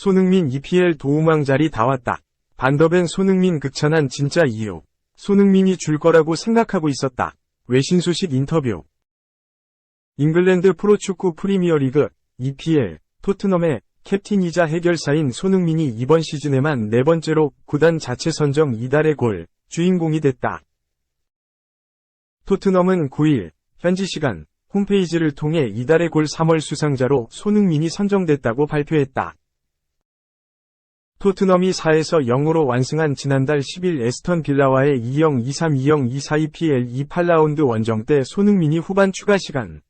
손흥민 EPL 도우망 자리 다 왔다. 반더벤 손흥민 극찬한 진짜 이유. 손흥민이 줄 거라고 생각하고 있었다. 외신 소식 인터뷰. 잉글랜드 프로축구 프리미어리그 EPL 토트넘의 캡틴이자 해결사인 손흥민이 이번 시즌에만 네 번째로 구단 자체 선정 이달의 골 주인공이 됐다. 토트넘은 9일 현지 시간 홈페이지를 통해 이달의 골 3월 수상자로 손흥민이 선정됐다고 발표했다. 토트넘이 4에서 0으로 완승한 지난달 10일 에스턴 빌라와의 2-0, 2-3, 2-0, 2-4 EPL 28라운드 원정 때 손흥민이 후반 추가 시간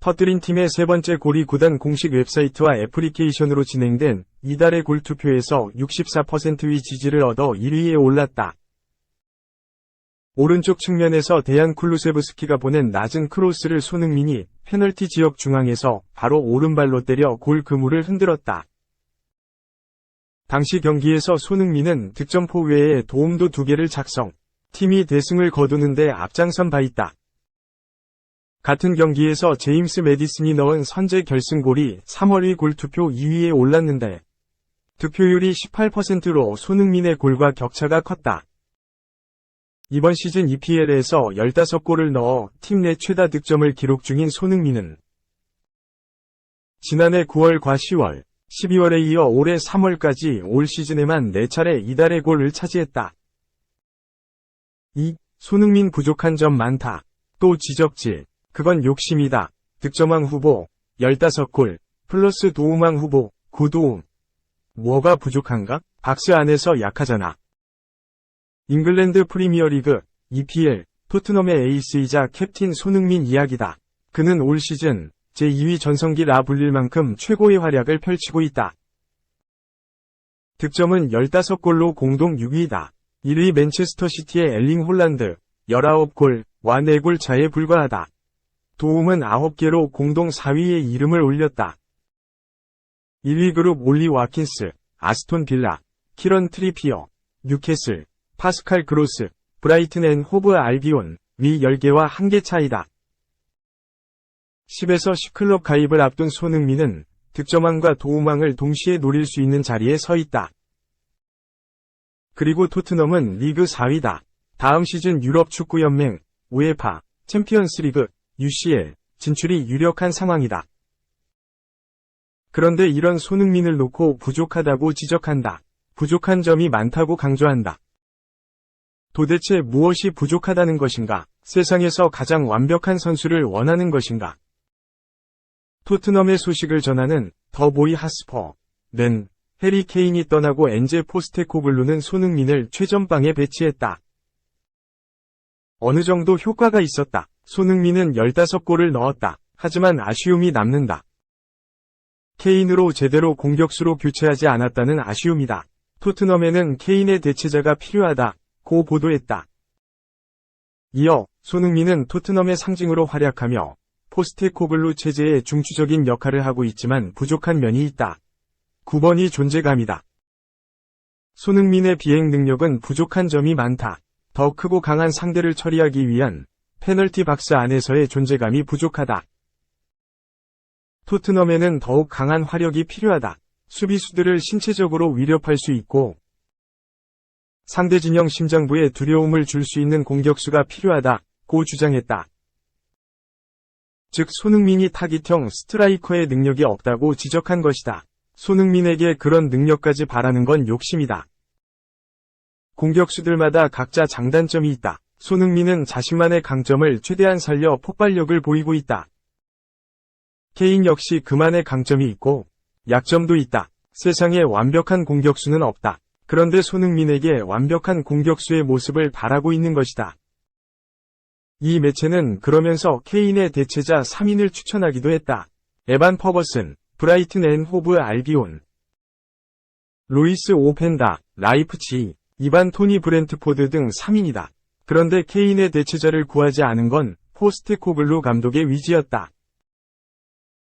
터뜨린 팀의 세 번째 골이 구단 공식 웹사이트와 애플리케이션으로 진행된 이달의 골 투표에서 64%의 지지를 얻어 1위에 올랐다. 오른쪽 측면에서 대한 쿨루세브스키가 보낸 낮은 크로스를 손흥민이 페널티 지역 중앙에서 바로 오른발로 때려 골 그물을 흔들었다. 당시 경기에서 손흥민은 득점포 외에 도움도 두 개를 작성, 팀이 대승을 거두는데 앞장선 바 있다. 같은 경기에서 제임스 메디슨이 넣은 선제 결승골이 3월의 골투표 2위에 올랐는데 득표율이 18%로 손흥민의 골과 격차가 컸다. 이번 시즌 EPL에서 15골을 넣어 팀 내 최다 득점을 기록 중인 손흥민은 지난해 9월과 10월, 12월에 이어 올해 3월까지 올 시즌에만 4차례 이달의 골을 차지했다. 2. 손흥민 부족한 점 많다. 또 지적질. 그건 욕심이다. 득점왕 후보, 15골, 플러스 도움왕 후보, 9도움. 뭐가 부족한가? 박스 안에서 약하잖아. 잉글랜드 프리미어리그, EPL, 토트넘의 에이스이자 캡틴 손흥민 이야기다. 그는 올 시즌 제2위 전성기 라 불릴 만큼 최고의 활약을 펼치고 있다. 득점은 15골로 공동 6위다. 1위 맨체스터 시티의 엘링 홀란드, 19골, 와 4골 차에 불과하다. 도움은 9개로 공동 4위에 이름을 올렸다. 1위 그룹 올리 와킨스, 아스톤 빌라, 키런 트리피어, 뉴캐슬, 파스칼 그로스, 브라이튼 앤 호브 알비온, 위 10개와 1개 차이다. 10에서 10클럽 가입을 앞둔 손흥민은 득점왕과 도움왕을 동시에 노릴 수 있는 자리에 서 있다. 그리고 토트넘은 리그 4위다. 다음 시즌 유럽 축구연맹, 우에파, 챔피언스리그, UCL 진출이 유력한 상황이다. 그런데 이런 손흥민을 놓고 부족하다고 지적한다. 부족한 점이 많다고 강조한다. 도대체 무엇이 부족하다는 것인가? 세상에서 가장 완벽한 선수를 원하는 것인가? 토트넘의 소식을 전하는 더 보이 하스퍼는 해리 케인이 떠나고 엔제 포스테코글루는 손흥민을 최전방에 배치했다. 어느 정도 효과가 있었다. 손흥민은 15골을 넣었다. 하지만 아쉬움이 남는다. 케인으로 제대로 공격수로 교체하지 않았다는 아쉬움이다. 토트넘에는 케인의 대체자가 필요하다. 고 보도했다. 이어 손흥민은 토트넘의 상징으로 활약하며 포스테코글루 체제의 중추적인 역할을 하고 있지만 부족한 면이 있다. 9번이 존재감이다. 손흥민의 비행 능력은 부족한 점이 많다. 더 크고 강한 상대를 처리하기 위한 페널티 박스 안에서의 존재감이 부족하다. 토트넘에는 더욱 강한 화력이 필요하다. 수비수들을 신체적으로 위협할 수 있고 상대 진영 심장부에 두려움을 줄 수 있는 공격수가 필요하다. 고 주장했다. 즉 손흥민이 타깃형 스트라이커의 능력이 없다고 지적한 것이다. 손흥민에게 그런 능력까지 바라는 건 욕심이다. 공격수들마다 각자 장단점이 있다. 손흥민은 자신만의 강점을 최대한 살려 폭발력을 보이고 있다. 케인 역시 그만의 강점이 있고 약점도 있다. 세상에 완벽한 공격수는 없다. 그런데 손흥민에게 완벽한 공격수의 모습을 바라고 있는 것이다. 이 매체는 그러면서 케인의 대체자 3인을 추천하기도 했다. 에반 퍼거슨, 브라이튼 앤 호브 알비온, 로이스 오펜다, 라이프치, 이반 토니 브렌트포드 등 3인이다. 그런데 케인의 대체자를 구하지 않은 건 포스테코글루 감독의 위지였다.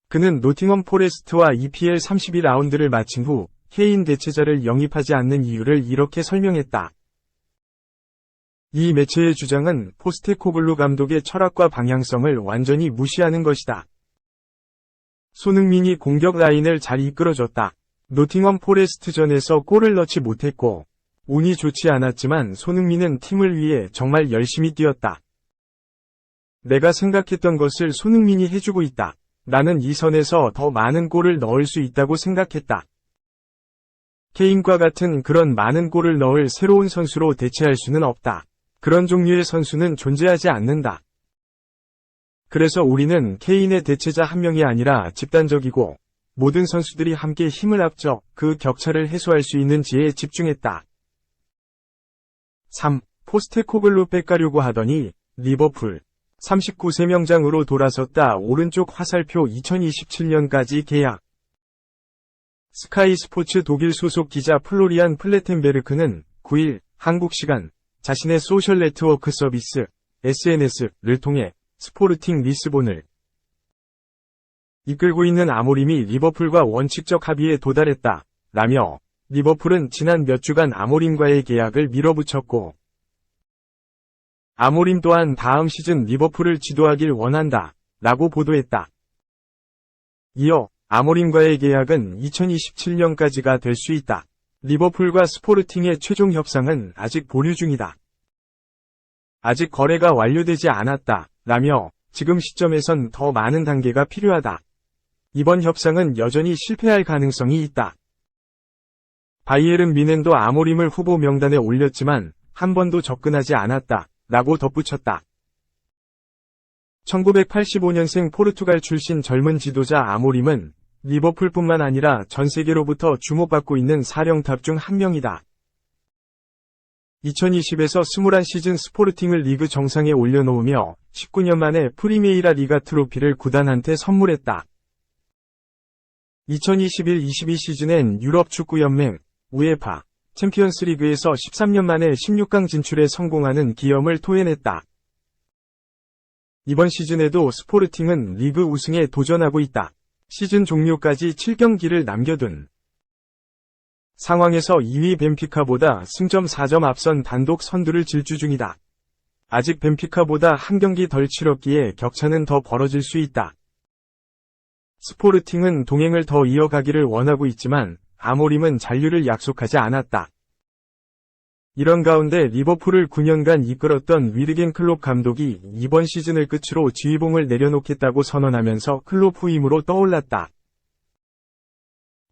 그는 노팅엄 포레스트와 EPL 32라운드를 마친 후 케인 대체자를 영입하지 않는 이유를 이렇게 설명했다. 이 매체의 주장은 포스테코글루 감독의 철학과 방향성을 완전히 무시하는 것이다. 손흥민이 공격 라인을 잘 이끌어줬다. 노팅엄 포레스트전에서 골을 넣지 못했고, 운이 좋지 않았지만 손흥민은 팀을 위해 정말 열심히 뛰었다. 내가 생각했던 것을 손흥민이 해주고 있다. 나는 이 선에서 더 많은 골을 넣을 수 있다고 생각했다. 케인과 같은 그런 많은 골을 넣을 새로운 선수로 대체할 수는 없다. 그런 종류의 선수는 존재하지 않는다. 그래서 우리는 케인의 대체자 한 명이 아니라 집단적이고 모든 선수들이 함께 힘을 합쳐 그 격차를 해소할 수 있는 지에 집중했다. 3. 포스테코글로 뺏가려고 하더니 리버풀 39세 명장으로 돌아섰다 오른쪽 화살표 2027년까지 계약 스카이 스포츠 독일 소속 기자 플로리안 플레텐베르크는 9일 한국 시간 자신의 소셜 네트워크 서비스 SNS를 통해 스포르팅 리스본을 이끌고 있는 아모림이 리버풀과 원칙적 합의에 도달했다. 라며 리버풀은 지난 몇 주간 아모림과의 계약을 밀어붙였고 아모림 또한 다음 시즌 리버풀을 지도하길 원한다. 라고 보도했다. 이어 아모림과의 계약은 2027년까지가 될 수 있다. 리버풀과 스포르팅의 최종 협상은 아직 보류 중이다. 아직 거래가 완료되지 않았다. 라며 지금 시점에선 더 많은 단계가 필요하다. 이번 협상은 여전히 실패할 가능성이 있다. 바이에른 미넨도 아모림을 후보 명단에 올렸지만 한 번도 접근하지 않았다. 라고 덧붙였다. 1985년생 포르투갈 출신 젊은 지도자 아모림은 리버풀뿐만 아니라 전 세계로부터 주목받고 있는 사령탑 중 한 명이다. 2020에서 21시즌 스포르팅을 리그 정상에 올려놓으며 19년 만에 프리메이라 리가 트로피를 구단한테 선물했다. 2021-22 시즌엔 유럽 축구연맹, 우에파, 챔피언스 리그에서 13년 만에 16강 진출에 성공하는 기염을 토해냈다. 이번 시즌에도 스포르팅은 리그 우승에 도전하고 있다. 시즌 종료까지 7경기를 남겨둔 상황에서 2위 벤피카보다 승점 4점 앞선 단독 선두를 질주 중이다. 아직 벤피카보다 한 경기 덜 치렀기에 격차는 더 벌어질 수 있다. 스포르팅은 동행을 더 이어가기를 원하고 있지만 아모림은 잔류를 약속하지 않았다. 이런 가운데 리버풀을 9년간 이끌었던 위르겐 클롭 감독이 이번 시즌을 끝으로 지휘봉을 내려놓겠다고 선언하면서 클롭 후임으로 떠올랐다.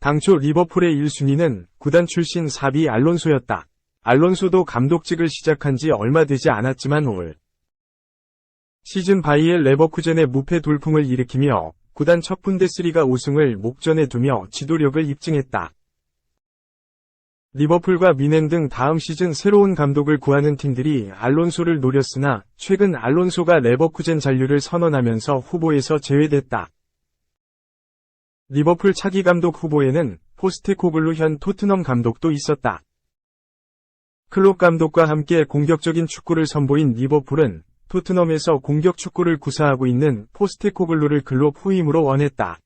당초 리버풀의 1순위는 구단 출신 사비 알론소였다. 알론소도 감독직을 시작한 지 얼마 되지 않았지만 올 시즌 바이엘 레버쿠젠의 무패 돌풍을 일으키며 구단 첫 분데스리가 우승을 목전에 두며 지도력을 입증했다. 리버풀과 미넨 등 다음 시즌 새로운 감독을 구하는 팀들이 알론소를 노렸으나 최근 알론소가 레버쿠젠 잔류를 선언하면서 후보에서 제외됐다. 리버풀 차기 감독 후보에는 포스테코글루 현 토트넘 감독도 있었다. 클롭 감독과 함께 공격적인 축구를 선보인 리버풀은 토트넘에서 공격 축구를 구사하고 있는 포스테코글루를 클롭 후임으로 원했다.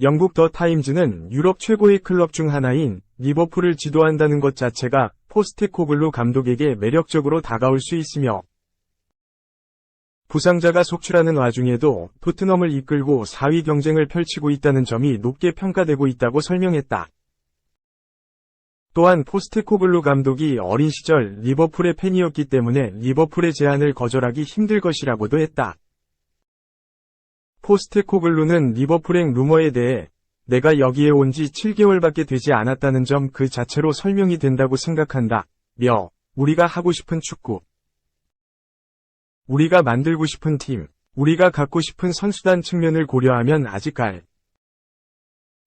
영국 더 타임즈는 유럽 최고의 클럽 중 하나인 리버풀을 지도한다는 것 자체가 포스테코글루 감독에게 매력적으로 다가올 수 있으며 부상자가 속출하는 와중에도 토트넘을 이끌고 4위 경쟁을 펼치고 있다는 점이 높게 평가되고 있다고 설명했다. 또한 포스테코글루 감독이 어린 시절 리버풀의 팬이었기 때문에 리버풀의 제안을 거절하기 힘들 것이라고도 했다. 포스테코글루는 리버풀행 루머에 대해 내가 여기에 온 지 7개월밖에 되지 않았다는 점 그 자체로 설명이 된다고 생각한다. 며 우리가 하고 싶은 축구 우리가 만들고 싶은 팀, 우리가 갖고 싶은 선수단 측면을 고려하면 아직 갈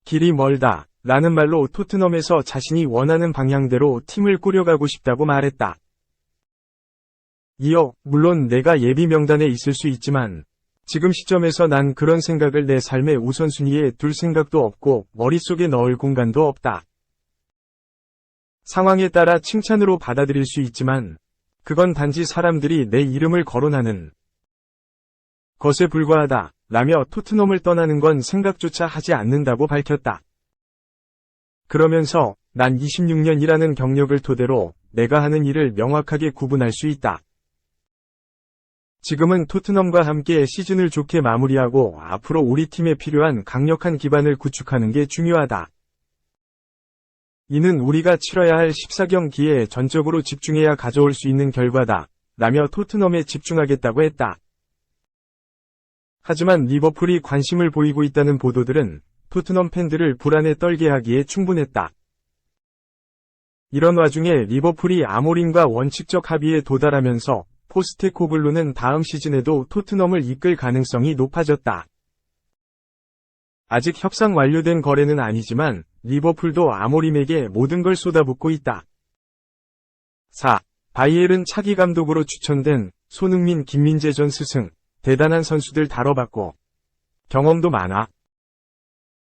길이 멀다. 라는 말로 토트넘에서 자신이 원하는 방향대로 팀을 꾸려가고 싶다고 말했다. 이어, 물론 내가 예비 명단에 있을 수 있지만, 지금 시점에서 난 그런 생각을 내 삶의 우선순위에 둘 생각도 없고 머릿속에 넣을 공간도 없다. 상황에 따라 칭찬으로 받아들일 수 있지만 그건 단지 사람들이 내 이름을 거론하는 것에 불과하다. 라며 토트넘을 떠나는 건 생각조차 하지 않는다고 밝혔다. 그러면서 난 26년이라는 경력을 토대로 내가 하는 일을 명확하게 구분할 수 있다. 지금은 토트넘과 함께 시즌을 좋게 마무리하고 앞으로 우리 팀에 필요한 강력한 기반을 구축하는 게 중요하다. 이는 우리가 치러야 할 14경 기에 전적으로 집중해야 가져올 수 있는 결과다. 라며 토트넘에 집중하겠다고 했다. 하지만 리버풀이 관심을 보이고 있다는 보도들은 토트넘 팬들을 불안에 떨게 하기에 충분했다. 이런 와중에 리버풀이 아모린과 원칙적 합의에 도달하면서 포스테코글루는 다음 시즌에도 토트넘을 이끌 가능성이 높아졌다. 아직 협상 완료된 거래는 아니지만 리버풀도 아모림에게 모든 걸 쏟아붓고 있다. 4. 바이엘은 차기 감독으로 추천된 손흥민 김민재 전 스승, 대단한 선수들 다뤄봤고 경험도 많아.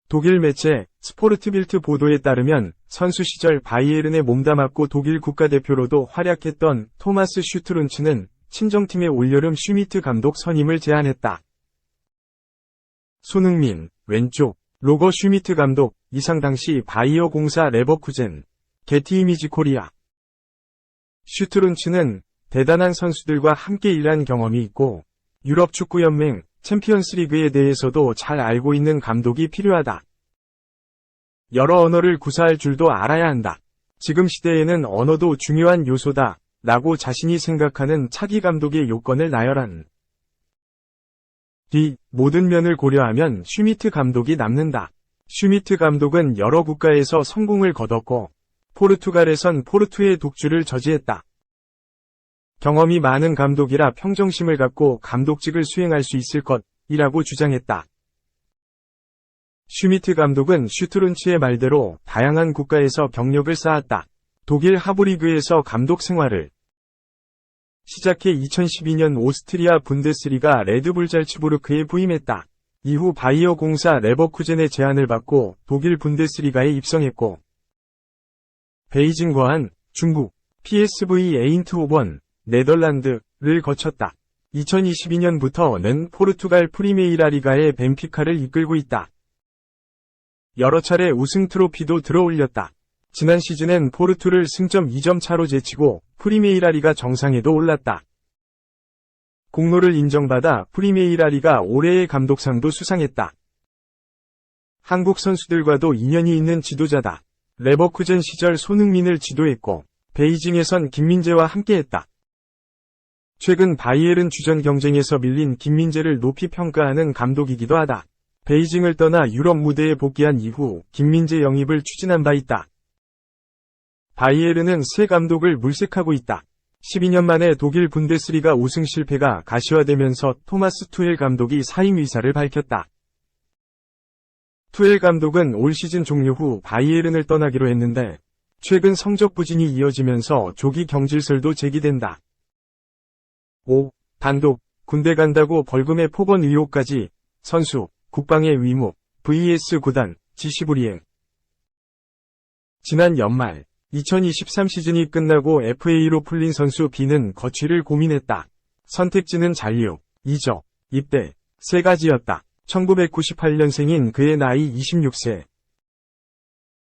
독일 매체 스포르트빌트 보도에 따르면 선수 시절 바이에른에 몸담았고 독일 국가대표로도 활약했던 토마스 슈트룬츠는 친정팀의 올여름 슈미트 감독 선임을 제안했다. 손흥민, 왼쪽, 로거 슈미트 감독, 이상 당시 바이어 공사 레버쿠젠, 게티 이미지 코리아. 슈트룬츠는 대단한 선수들과 함께 일한 경험이 있고, 유럽 축구연맹, 챔피언스 리그에 대해서도 잘 알고 있는 감독이 필요하다. 여러 언어를 구사할 줄도 알아야 한다. 지금 시대에는 언어도 중요한 요소다. 라고 자신이 생각하는 차기 감독의 요건을 나열한. D. 모든 면을 고려하면 슈미트 감독이 남는다. 슈미트 감독은 여러 국가에서 성공을 거뒀고, 포르투갈에선 포르투의 독주를 저지했다. 경험이 많은 감독이라 평정심을 갖고 감독직을 수행할 수 있을 것이라고 주장했다. 슈미트 감독은 슈트룬치의 말대로 다양한 국가에서 경력을 쌓았다. 독일 하브리그에서 감독 생활을 시작해 2012년 오스트리아 분데스리가 레드불 잘츠부르크에 부임했다. 이후 바이어 공사 레버쿠젠의 제안을 받고 독일 분데스리가에 입성했고 베이징 과 한 중국 PSV 에인트호번 네덜란드를 거쳤다. 2022년부터는 포르투갈 프리메이라 리가의 벤피카를 이끌고 있다. 여러 차례 우승 트로피도 들어올렸다. 지난 시즌엔 포르투를 승점 2점 차로 제치고 프리메이라 리가 정상에도 올랐다. 공로를 인정받아 프리메이라 리가 올해의 감독상도 수상했다. 한국 선수들과도 인연이 있는 지도자다. 레버쿠젠 시절 손흥민을 지도했고 베이징에선 김민재와 함께했다. 최근 바이에른 주전 경쟁에서 밀린 김민재를 높이 평가하는 감독이기도 하다. 베이징을 떠나 유럽 무대에 복귀한 이후 김민재 영입을 추진한 바 있다. 바이에르는 새 감독을 물색하고 있다. 12년 만에 독일 분데스리가 우승 실패가 가시화되면서 토마스 투엘 감독이 사임 의사를 밝혔다. 투엘 감독은 올 시즌 종료 후 바이에른을 떠나기로 했는데 최근 성적 부진이 이어지면서 조기 경질설도 제기된다. 5. 단독, 군대 간다고 벌금의 폭언 의혹까지, 선수, 국방의 위무, vs 구단, 지시불이행. 지난 연말, 2023 시즌이 끝나고 FA로 풀린 선수 B는 거취를 고민했다. 선택지는 잔류, 이적, 입대, 세 가지였다. 1998년생인 그의 나이 26세.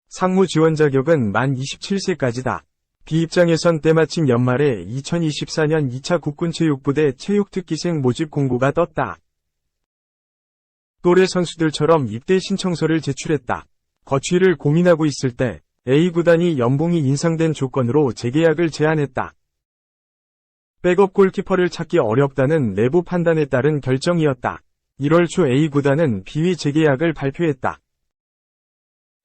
상무 지원 자격은 만 27세까지다. B 입장에선 때마침 연말에 2024년 2차 국군체육부대 체육특기생 모집 공고가 떴다. 또래 선수들처럼 입대 신청서를 제출했다. 거취를 고민하고 있을 때 A구단이 연봉이 인상된 조건으로 재계약을 제안했다. 백업 골키퍼를 찾기 어렵다는 내부 판단에 따른 결정이었다. 1월 초 A구단은 B위 재계약을 발표했다.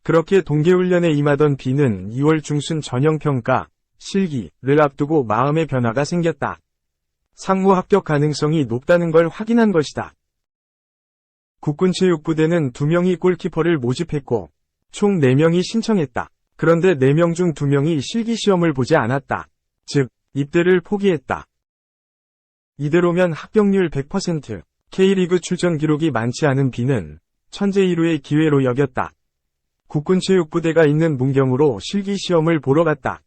그렇게 동계훈련에 임하던 B는 2월 중순 전형평가, 실기를 앞두고 마음의 변화가 생겼다. 상무 합격 가능성이 높다는 걸 확인한 것이다. 국군체육부대는 2명이 골키퍼를 모집했고 총 4명이 신청했다. 그런데 4명 중 2명이 실기시험을 보지 않았다. 즉, 입대를 포기했다. 이대로면 합격률 100%, K리그 출전 기록이 많지 않은 B는 천재 1호의 기회로 여겼다. 국군체육부대가 있는 문경으로 실기시험을 보러 갔다.